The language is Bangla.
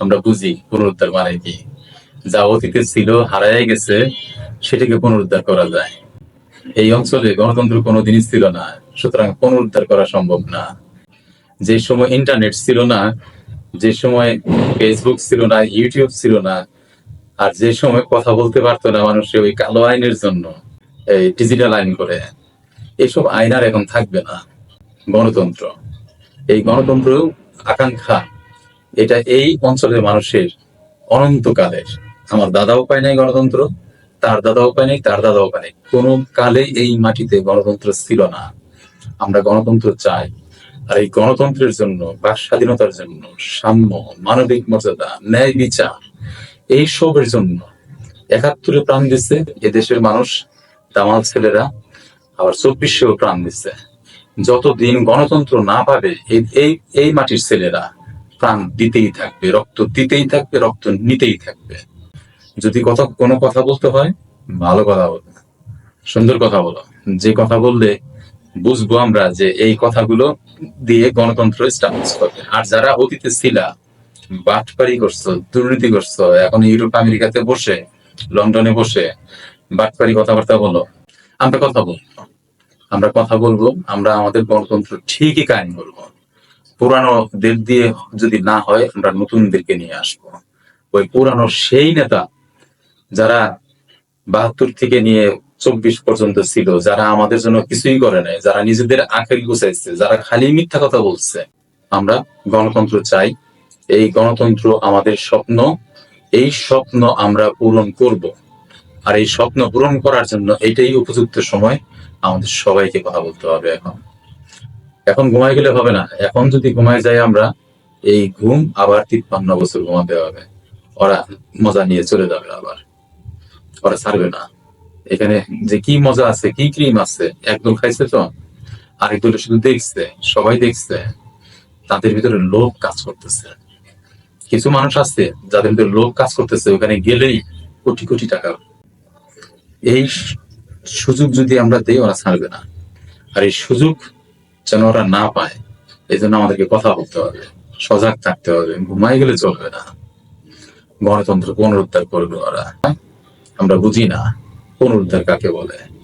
আমরা বুঝি পুনরুদ্ধার মানে কি? যা অতীতে ছিল হারায় গেছে, সেটাকে পুনরুদ্ধার করা যায়। এই অঞ্চলে গণতন্ত্র কোনোদিনই ছিল না, সুতরাং পুনরুদ্ধার করা সম্ভব না। যে সময় ইন্টারনেট ছিল না, যে সময় ফেসবুক ছিল না ইউটিউব ছিল না, আর যে সময় কথা বলতে পারতো না মানুষে ওই কালো আইনের জন্য, এই ডিজিটাল আইন করে এইসব আইন আর এখন থাকবে না। গণতন্ত্র। এই গণতন্ত্র আকাঙ্ক্ষা এটা এই অঞ্চলের মানুষের অনন্তকালের। আমার দাদাও পায় নাই গণতন্ত্র, তার দাদাও পায় নাই, তার দাদাও পায় নাই। কোনো কালে এই মাটিতে গণতন্ত্র ছিল না। আমরা গণতন্ত্র চাই। আর এই গণতন্ত্রের জন্য বাক স্বাধীনতার জন্য, সাম্য, মানবিক মর্যাদা, ন্যায় বিচার এই সবের জন্য একাত্তরে প্রাণ দিচ্ছে এদেশের মানুষ, দামাল ছেলেরা, আবার চব্বিশেও প্রাণ দিচ্ছে যতদিন গণতন্ত্র না পাবে এই এই মাটির ছেলেরা প্রাণ দিতেই থাকবে, রক্ত দিতেই থাকবে, রক্ত নিতেই থাকবে। যদি কথা, কোনো কথা বলতে হয়, ভালো কথা বলো সুন্দর কথা বলো। যে কথা বললে বুঝব আমরা যে এই কথাগুলো দিয়ে গণতন্ত্র স্টাবলিশ করবে। আর যারা অতীতে ছিলা, বাটপারি করছ, দুর্নীতি করছ, এখন ইউরোপ, আমেরিকাতে বসে, লন্ডনে বসে, বাটপারি কথাবার্তা বলো, আমরা কথা বলব। আমরা কথা বলব, আমরা আমাদের গণতন্ত্র ঠিকই কায়েম করব। পুরানো দের দিয়ে যদি না হয়, আমরা নতুনদেরকে নিয়ে আসব। ওই পুরানো সেই নেতা যারা বাহাত্তর থেকে নিয়ে চব্বিশ পর্যন্ত ছিল, যারা আমাদের জন্য কিছুই করে নাই, যারা নিজেদের আখের গুছাইছে, যারা খালি মিথ্যা কথা বলছে, আমরা গণতন্ত্র চাই। এই গণতন্ত্র আমাদের স্বপ্ন, এই স্বপ্ন আমরা পূরণ করব। আর এই স্বপ্ন পূরণ করার জন্য এটাই উপযুক্ত সময়। আমাদের সবাইকে কথা বলতে হবে এখন। এখন ঘুমাই গেলে হবে না। এখন যদি ঘুমায় যাই আমরা, এই ঘুম আবার তিপ্পান্ন বছর ঘুমাতে হবে। ওরা মজা নিয়ে চলে যাবে আবার। ওরা ছাড়বে না। এখানে যে কি মজা আছে, কি ক্রিম আছে, একদল খাইছে তো আরেক দল শুধু দেখছে, সবাই দেখছে। তাদের ভিতরে লোভ কাজ করতেছে। কিছু মানুষ আছে, যাদের ভিতরে লোভ কাজ করতেছে, ওখানে গেলেই কোটি কোটি টাকা। এই সুযোগ যদি আমরা দেই, ওরা ছাড়বে না। আর এই সুযোগ যেন ওরা না পায় এই জন্য আমাদেরকে কথা বলতে হবে, সজাগ থাকতে হবে ঘুমাই গেলে চলবে না। গণতন্ত্র পুনরুদ্ধার করবে ওরা। আমরা বুঝি না পুনরুদ্ধার কাকে বলে।